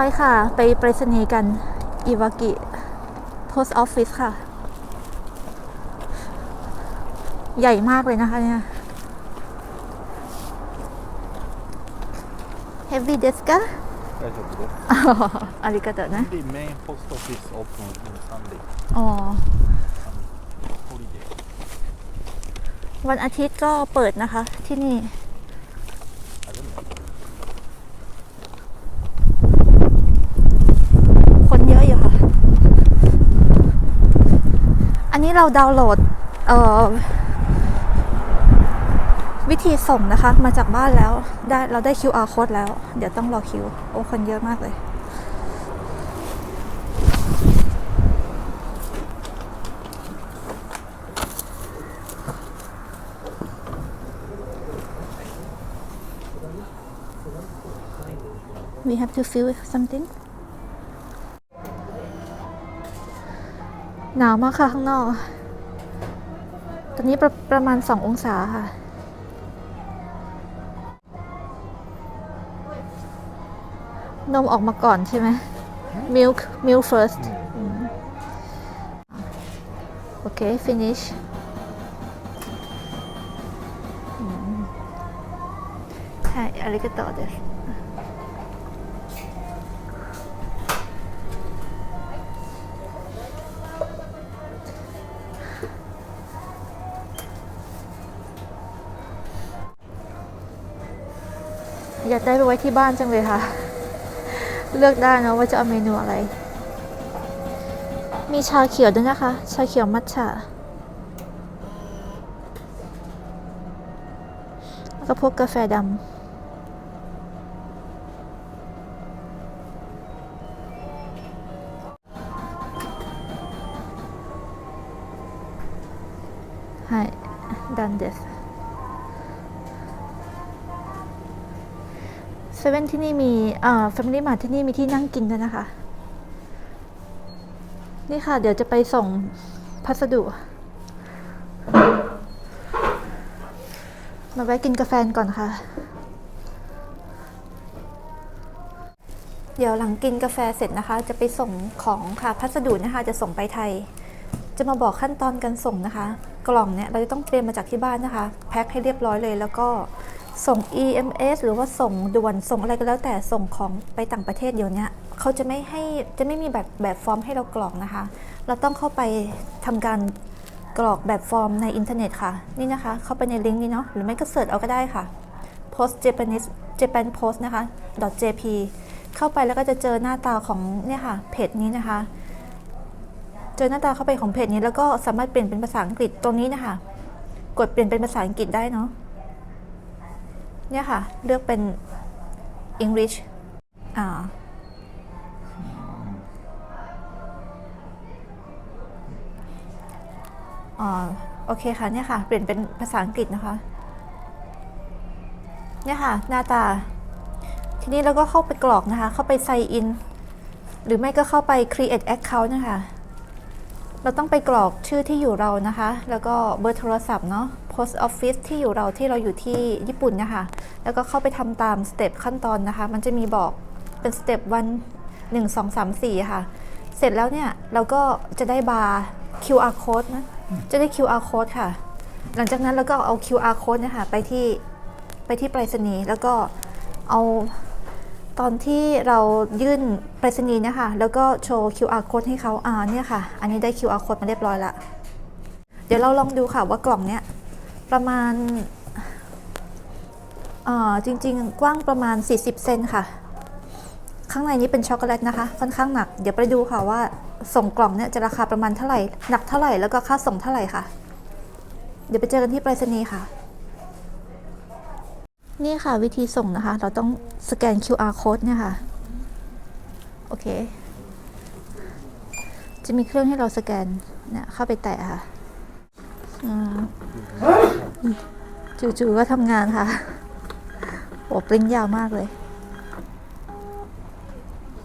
ไปค่ะ ไปไปรษณีย์กัน อิวากิ post office ค่ะ ใหญ่มากเลยนะคะเนี่ย heavy desk か大丈夫です。ありがとうね The main post office open on Sunday. อ๋อ Holiday. วันอาทิตย์ก็เปิดนะคะ ที่นี่ นี้เราดาวน์โหลดวิธีส่งนะคะ มาจากบ้านแล้วได้เราได้ QR code แล้ว เดี๋ยวต้องรอคิว โอ้คนเยอะมากเลย we have to fill something หนาวมากค่ะข้างนอก ตอนนี้ประประมาณ 2 องศาค่ะ นมออกมาก่อนใช่ไหม milk milk first อืมโอเค finish อืมใช่ありがとうです อยากได้ไปไว้ที่บ้านจังเลยค่ะ เลือกได้นะว่าจะเอาเมนูอะไร มีชาเขียวด้วยนะคะ ชาเขียวมัทฉะแล้วก็พวกกาแฟดำはいダンです เซเว่นที่นี่มีเอ่อ Family Mart ที่นี่มีที่นั่งกินด้วยนะคะ นี่ค่ะ เดี๋ยวจะไปส่งพัสดุ มาแวะกินกาแฟก่อนค่ะ เดี๋ยวหลังกินกาแฟเสร็จนะคะ จะไปส่งของค่ะพัสดุนะคะ จะส่งไปไทย จะมาบอกขั้นตอนการส่งนะคะ กล่องเนี่ยเราจะต้องเตรียมมาจากที่บ้านนะคะ แพ็คให้เรียบร้อยเลยแล้วก็ ส่ง EMS หรือว่าส่งด่วนส่งอะไรก็แล้วแต่ส่งของไปต่างประเทศเดี๋ยวนี้เขาจะไม่ให้จะไม่มีแบบแบบฟอร์มให้เรากรอกนะคะ เราต้องเข้าไปทำการกรอกแบบฟอร์มในอินเทอร์เน็ตค่ะนี่นะคะ เข้าไปในลิงก์นี้เนาะหรือไม่ก็เสิร์ชเอาก็ได้ค่ะ post japanese japan post นะคะ .jp เข้าไปแล้วก็จะเจอหน้าตาของเนี่ยค่ะเพจนี้นะคะ เจอหน้าตาเข้าไปของเพจนี้แล้วก็สามารถเปลี่ยนเป็นภาษาอังกฤษตรงนี้นะคะ กดเปลี่ยนเป็นภาษาอังกฤษได้เนาะ เนี่ยค่ะ เลือกเป็น English อ่าอ่าโอเคค่ะเนี่ยค่ะ เปลี่ยนเป็นภาษาอังกฤษนะคะ เนี่ยค่ะ หน้าตา ทีนี้เราก็เข้าไปกรอกนะคะ เข้าไป sign in หรือไม่ก็เข้าไป create account นะคะ เราต้องไปกรอกชื่อที่อยู่เรานะคะ แล้วก็เบอร์โทรศัพท์เนาะ post office ที่อยู่เราที่เราอยู่ที่ญี่ปุ่นนะคะ แล้วก็เข้าไปทำตามสเต็ปขั้นตอนนะคะ มันจะมีบอกเป็นสเต็ปวันหนึ่งสองสามสี่ค่ะ เสร็จแล้วเนี่ยเราก็จะได้บาร์ QR code นะ จะได้ QR code ค่ะ หลังจากนั้นเราก็เอา QR code นี่ยค่ะไปที่ไปที่ไปรษณีย์แล้วก็เอา ตอนที่เรายื่นไปรษณีย์นะคะ แล้วก็โชว์ QR code ให้เขาอ่าเนี่ยค่ะ อันนี้ได้ QR code มาเรียบร้อยละเดี๋ยวเราลองดูค่ะว่ากล่องเนี้ยประมาณอ่าจริง ๆ กว้างประมาณ 40 เซนค่ะ ข้างในนี้เป็นช็อกโกแลตนะคะ ค่อนข้างหนัก เดี๋ยวไปดูค่ะว่าส่งกล่องเนี่ยจะราคาประมาณเท่าไหร่ หนักเท่าไหร่แล้วก็ค่าส่งเท่าไหร่ค่ะ เดี๋ยวไปเจอกันที่ไปรษณีย์ค่ะ นี่ค่ะวิธีส่งนะคะ เราต้องสแกน QR code เนี่ยค่ะ โอเค จะมีเครื่องให้เราสแกนเนี่ยเข้าไปแตะค่ะอ่าจู่ๆก็ทำงานค่ะ โอ้ปริ้นยาวมากเลย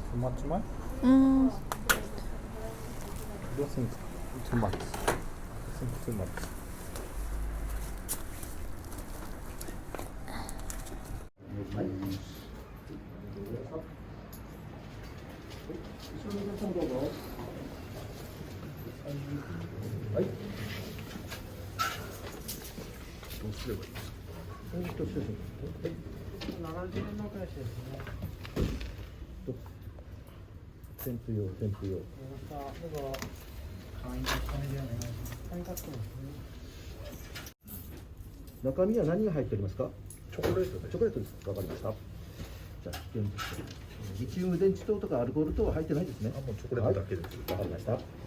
Too much much? อืม Don't think too much. Think too much. はい。どうすればいいですか。はい。七十円の返ですね。と。添付用、添付用。ま、は。会員の金でお願いします。会員カッですね。中身は何が入っておりますか。チョコレートです。チョコレートです。わかりました。リチウム電池糖とかアルコール等は入ってないですね。あ、もうチョコレートだけです。わ、はい、かりました。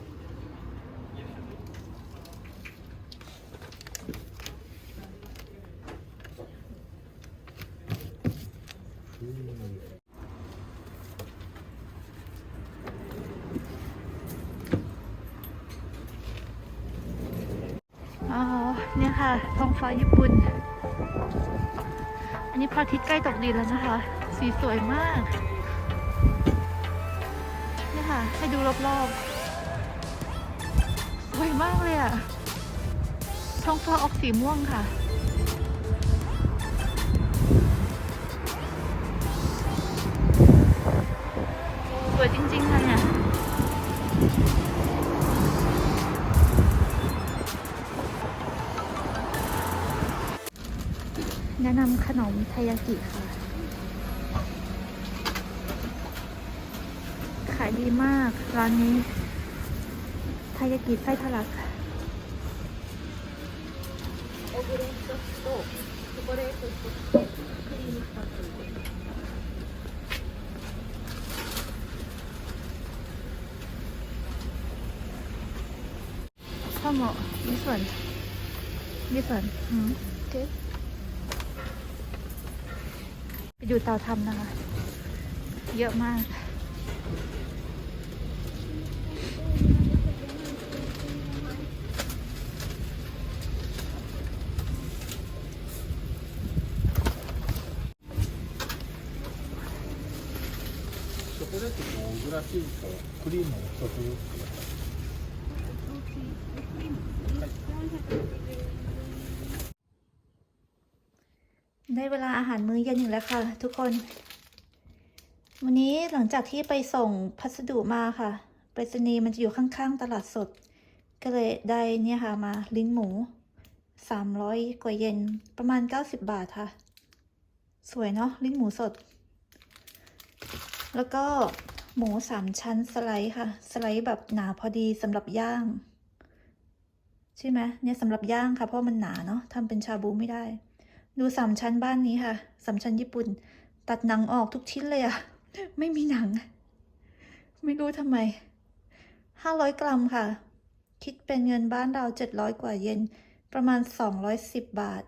อ๋อ เนี่ยค่ะท้องฟ้าญี่ปุ่น อันนี้พระอาทิตย์ใกล้ตกดินแล้วนะคะ สีสวยมาก เนี่ยค่ะ ให้ดูรอบๆ สวยมากเลยอะท้องฟ้าออกสีม่วงค่ะ ขนมไทยากิค่ะ ขายดีมาก ร้านนี้ ไทยากิไส้ทะลักข้าวหมอมีส่วนมีส่วนอืมโอเค ไปดูเตาทำนะคะ เยอะมากそこだけこうグラフーとクリームを注ぐ ได้เวลาอาหารมื้อเย็นอีกแล้วค่ะ ทุกคน วันนี้หลังจากที่ไปส่งพัสดุมาค่ะไปรษณีย์มันจะอยู่ข้างๆ ตลาดสด ก็เลยได้เนี่ยค่ะมาลิ้นหมู300กว่าเยนประมาณ90บาทค่ะ สวยเนาะลิ้นหมูสด แล้วก็หมูสามชั้นสไลด์ค่ะ สไลด์แบบหนาพอดีสำหรับย่าง ใช่ไหมเนี่ยสำหรับย่างค่ะ เพราะมันหนาเนาะทำเป็นชาบูไม่ได้ ดูสามชั้นบ้านนี้ค่ะสามชั้นญี่ปุ่น ตัดหนังออกทุกชิ้นเลยอะไม่มีหนัง ไม่รู้ทำไมห้าร้อยกรัมค่ะ คิดเป็นเงินบ้านเราเจ็ดร้อยกว่าเยนประมาณสองร้อยสิบบาท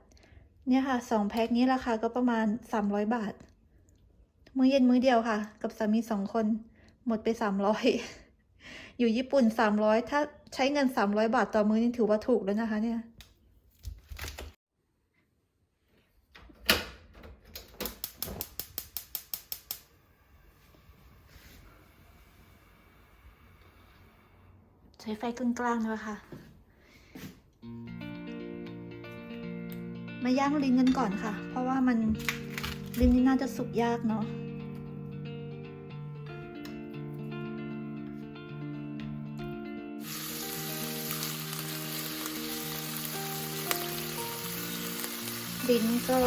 เนี่ยค่ะสองแพ็คนี้ราคาก็ประมาณสามร้อยบาท มื้อเย็นมื้อเดียวค่ะ กับสามีสองคน หมดไปสามร้อยอยู่ญี่ปุ่นสามร้อยถ้าใช้เงินสามร้อยบาทต่อมื้อนี่ถือว่าถูกแล้วนะคะเนี่ย ใช้ไฟกลางๆด้วยค่ะมาย่างลิ้นกันก่อนค่ะ เพราะว่ามันลิ้นนี่น่าจะสุกยากเนาะลิ้นก็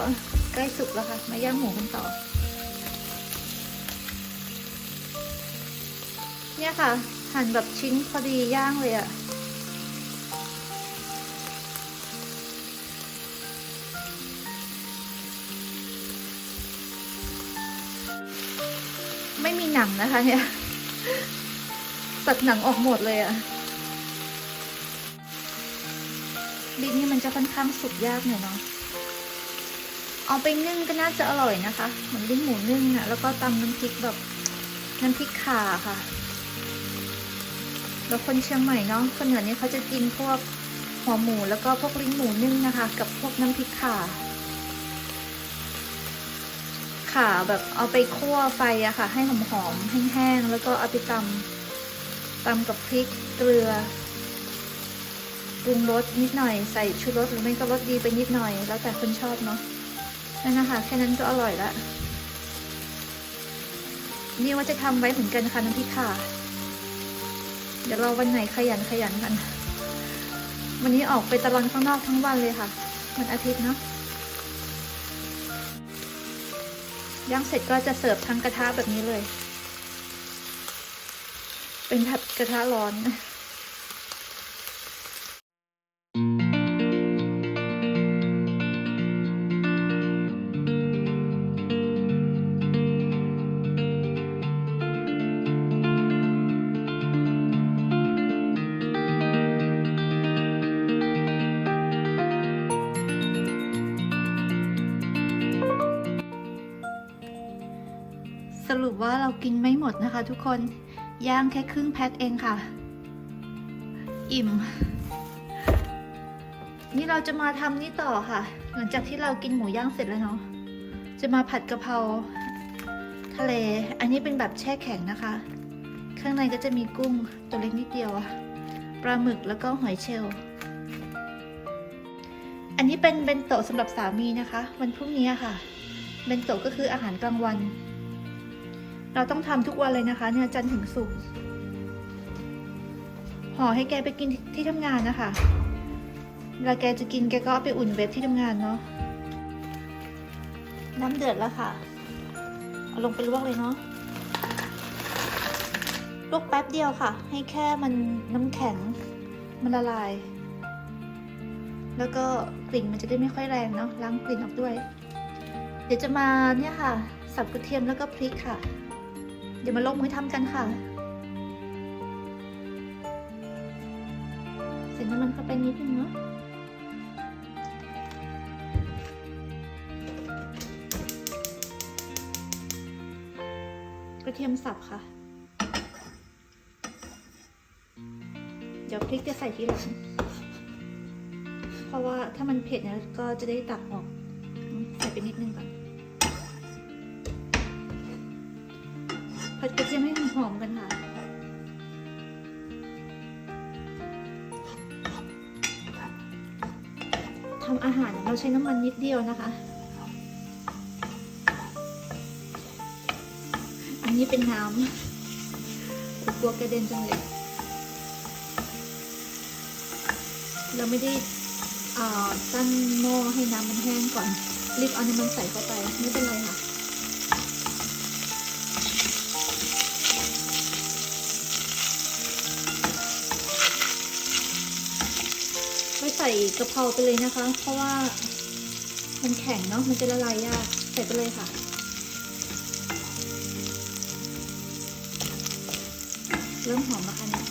ใกล้สุกแล้วค่ะ มาย่างหมูกันต่อ เนี่ยค่ะ หั่นแบบชิ้นพอดีย่างเลยอะไม่มีหนังนะคะเนี่ยตัดหนังออกหมดเลยอะลิ้นนี่มันจะค่อนข้างสุกยากหน่อยเนาะเอาไปนึ่งก็น่าจะอร่อยนะคะ เหมือนลิ้นหมูนึ่งอะแล้วก็ตำน้ำพริกแบบน้ำพริกข่าค่ะ แล้วคนเชียงใหม่เนาะคนเหนือนี่เขาจะกินพวกหัวหมูแล้วก็พวกลิ้นหมูนึ่งนะคะ กับพวกน้ำพริกข่าข่าแบบเอาไปคั่วไฟอะค่ะ ให้หอมๆแห้งๆแล้วก็เอาไปตำตำกับพริกเกลือปรุงรสนิดหน่อยใส่ชูรสหรือไม่ก็รสดีไปนิดหน่อย แล้วแต่คนชอบเนาะนั่นนะคะแค่นั้นก็อร่อยละนี่ว่าจะทำไว้เหมือนกันค่ะน้ำพริกข่า เดี๋ยวเราวันไหนขยันขยันกัน วันนี้ออกไปตะลอนข้างนอกทั้งวันเลยค่ะวันอาทิตย์เนาะย่างเสร็จก็จะเสิร์ฟทั้งกระทะแบบนี้เลย เป็นแบบกระทะร้อน คน ย่างแค่ครึ่งแพ็คเองค่ะ อิ่ม นี่เราจะมาทำนี่ต่อค่ะ หลังจากที่เรากินหมูย่างเสร็จแล้วเนาะ จะมาผัดกะเพราทะเล อันนี้เป็นแบบแช่แข็งนะคะ ข้างในก็จะมีกุ้งตัวเล็กนิดเดียวอะปลาหมึกแล้วก็หอยเชลล์อันนี้เป็นเบนโตะสำหรับสามีนะคะ วันพรุ่งนี้ค่ะ เบนโตะก็คืออาหารกลางวัน เราต้องทำทุกวันเลยนะคะเนี่ยจันถึงศุกห่อให้แกไปกินที่ทำงานนะคะเวลาแกจะกินแกก็เอาไปอุ่นเวฟที่ทำงานเนาะน้ำเดือดแล้วค่ะ เอาลงไปลวกเลยเนาะลวกแป๊บเดียวค่ะ ให้แค่มันน้ำแข็งมันละลาย แล้วก็กลิ่นมันจะได้ไม่ค่อยแรงเนาะล้างกลิ่นออกด้วย เดี๋ยวจะมาเนี่ยค่ะ สับกระเทียมแล้วก็พริกค่ะ เดี๋ยวมาลงมือทำกันค่ะ ใส่น้ำมันเข้าไปนิดนึงเนาะกระเทียมสับค่ะ เดี๋ยวพริกจะใส่ทีหลัง เพราะว่าถ้ามันเผ็ดเนี่ยก็จะได้ตักออก ใส่ไปนิดนึงก่อน ผัดกระเทียมให้มันหอมกันค่ะทำอาหารเราใช้น้ำมันนิดเดียวนะคะ อันนี้เป็นน้ำกลัวกระเด็นจังเลย เราไม่ได้ตั้งหม้อให้น้ำมันแห้งก่อน รีบเอาน้ำมันใส่เข้าไป ไม่เป็นไรค่ะ ไม่ใส่กะเพราไปเลยนะคะ เพราะว่ามันแข็งเนาะมันจะละลายยากใส่ไปเลยค่ะ เริ่มหอมแล้วค่ะเนี่ย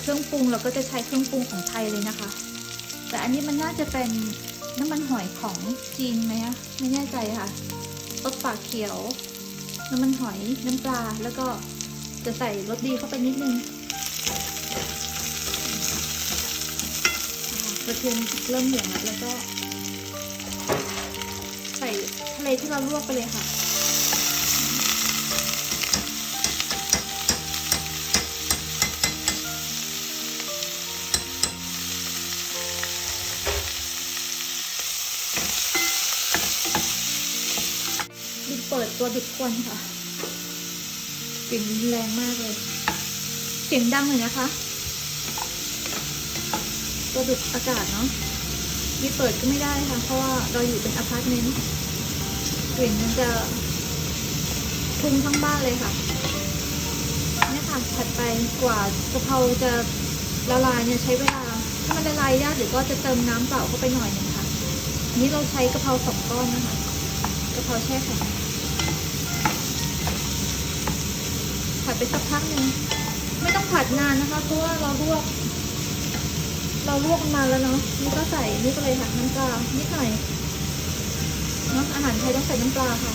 เครื่องปรุงเราก็จะใช้เครื่องปรุงของไทยเลยนะคะ แต่อันนี้มันน่าจะเป็นน้ำมันหอยของจีนไหมคะไม่แน่ใจค่ะรสปากเขียว น้ำมันหอยน้ำปลาแล้วก็ จะใส่รสดีเข้าไปนิดนึงกระเทียมเริ่มเหลืองแล้วแล้วก็ ใส่ทะเลที่เราลวกไปเลยค่ะดิเปิดตัวดุดควันค่ะ กลิ่นแรงมากเลย เสียงดังเลยนะคะตัวดุดอากาศเนาะมีเปิดก็ไม่ได้ค่ะ เพราะว่าเราอยู่เป็นอพาร์ตเมนต์กลิ่นมันจะคลุ้งทั้งบ้านเลยค่ะเนี่ยค่ะผัดไปกว่ากะเพราจะละลายเนี่ยใช้เวลา ถ้ามันละลายยากเดี๋ยวก็จะเติมน้ำเปล่าเข้าไปหน่อยหนึงค่ะ อันนี้เราใช้กะเพราสองก้อนนะคะกะเพราแช่แข็งผัด ไปสักพักหนึ่งไม่ต้องผัดนานนะคะเพราะว่าเราลวก เราลวกมาแล้วเนาะนี่ก็ใส่นี่ก็เลยค่ะน้ำปลานิดหน่อยเนาะอาหารไทยต้องใส่น้ำปลาค่ะ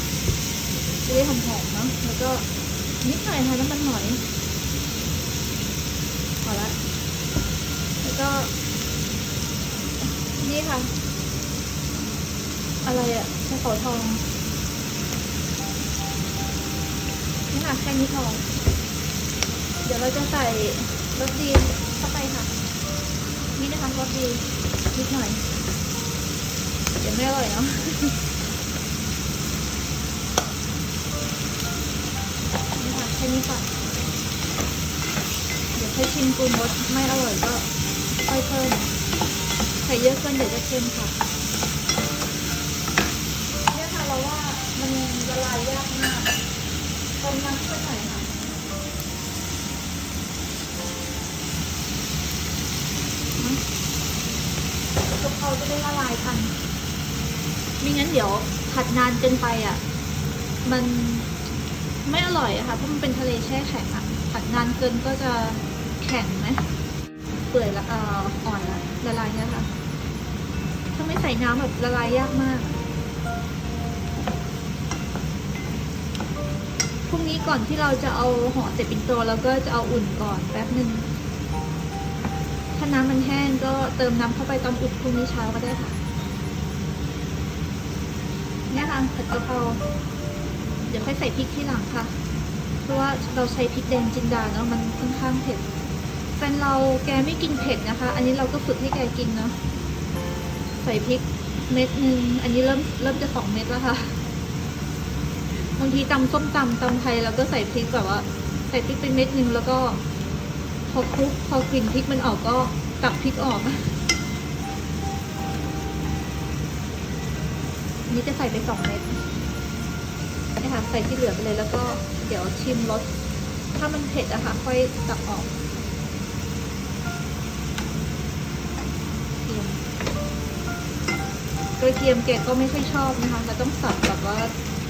จะได้หอมๆเนาะแล้วก็นิดหน่อยค่ะน้ำมันหอยพอละแล้วก็ นี่ค่ะ อะไรอะใช้ขอทองนี่ค่ะแค่นี้พอ เดี๋ยวเราจะใส่รสดีเข้าไปค่ะ นี่นะคะรสดีนิดหน่อย เดี๋ยวไม่อร่อยเนาะนี่ค่ะแค่นี้ก่อนเดี๋ยวให้ชิมปรุงรสไม่อร่อยก็ค่อยเพิ่มใส่เยอะเกินเดี๋ยวจะเค็มค่ะเนี่ยค่ะเราว่ามันละลายยากมากต้มน้ำขึ้นหน่อยค่ เราจะได้ละลายทันม่งั้นเดี๋ยวผัดนานเกินไปอะ มันไม่อร่อยอะค่ะ เพราะมันเป็นทะเลแช่แข็งอะผัดนานเกินก็จะแข็งไหมเปื่อยละเอ่ออ่อนละละลายเนี่ยค่ะถ้าไม่ใส่น้ำแบบละลายยากมาก พรุ่งนี้ก่อนที่เราจะเอาห่อเสร็จปินโตเราก็จะเอาอุ่นก่อนแป๊บหนึ่ง ถ้าน้ำมันแห้งก็เติมน้ำเข้าไปตอนอุ่นพรุ่งนี้เช้าก็ได้ค่ะเนี่ยค่ะผัดกะเพราเดี๋ยวค่อยใส่พริกที่หลังค่ะ เพราะว่าเราใช้พริกแดงจินดาเนาะมันค่อนข้างเผ็ดแฟนเราแกไม่กินเผ็ดนะคะ อันนี้เราก็ฝึกให้แกกินเนาะใส่พริกเม็ดหนึ่งอันนี้เริ่มเริ่มจะสองเม็ดแล้วค่ะบางทีตำส้มตำตำไทยเราก็ใส่พริกแบบว่า ใส่พริกเป็นเม็ดหนึ่งแล้วก็ พอคลุกพอกลิ่นพริกมันออกก็ตักพริกออกอันนี้จะใส่ไปสองเม็ดนี่ค่ะใส่ที่เหลือไปเลยแล้วก็เดี๋ยวชิมรสถ้ามันเผ็ดอะค่ะค่อยตักออกเทียมกระเทียมแกก็ไม่ค่อยชอบนะคะเราต้องสับแบบว่า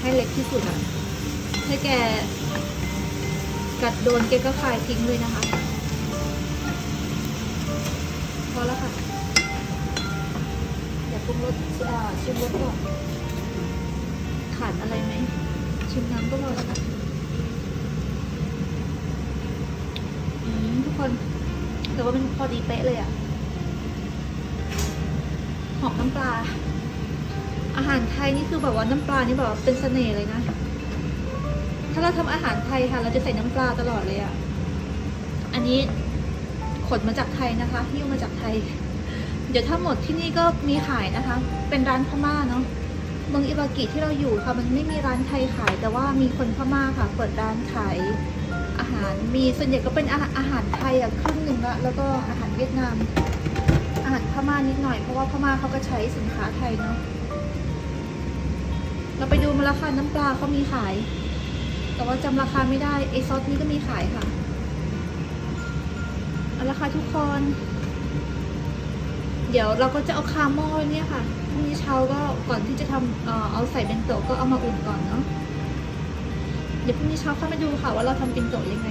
ให้เล็กที่สุดอะให้แกกัดโดนแกก็คายทิ้งเลยนะคะ พอแล้วค่ะเดี๋ยวปรุงรสชิมรสก่อนขาดอะไรไหมชิมน้ำก็พอแล้วนะอืมทุกคนแต่ว่ามันพอดีเป๊ะเลยอะหอมน้ำปลา อาหารไทยนี่คือแบบว่าน้ำปลานี่แบบเป็นเสน่ห์เลยนะ ถ้าเราทำอาหารไทยค่ะ เราจะใส่น้ำปลาตลอดเลยอะอันนี้ ขนมาจากไทยนะคะหิ้วมาจากไทย เดี๋ยวถ้าหมดที่นี่ก็มีขายนะคะ เป็นร้านพม่าเนาะเมืองอิบากิที่เราอยู่ค่ะมันไม่มีร้านไทยขาย แต่ว่ามีคนพม่าค่ะ เปิดร้านขายอาหารมีส่วนใหญ่ก็เป็นอาหารอาหารไทยอะครึ่งหนึ่งละแล้วก็อาหารเวียดนาม อาหารพม่านิดหน่อยเพราะว่าพม่าเขาก็ใช้สินค้าไทยเนาะเราไปดูมาแล้วค่ะน้ำปลาเขามีขาย แต่ว่าจำราคาไม่ได้ไอซอสนี้ก็มีขายค่ะ เอาละค่ะทุกคน เดี๋ยวเราก็จะเอาคาโม่เนี่ยค่ะพรุ่งนี้เช้าก็ก่อนที่จะทำเอ่อเอาใส่เบนโตะก็เอามาอุ่นก่อนเนาะเดี๋ยวพรุ่งนี้เช้าเข้ามาดูค่ะว่าเราทำเบนโตะยังไง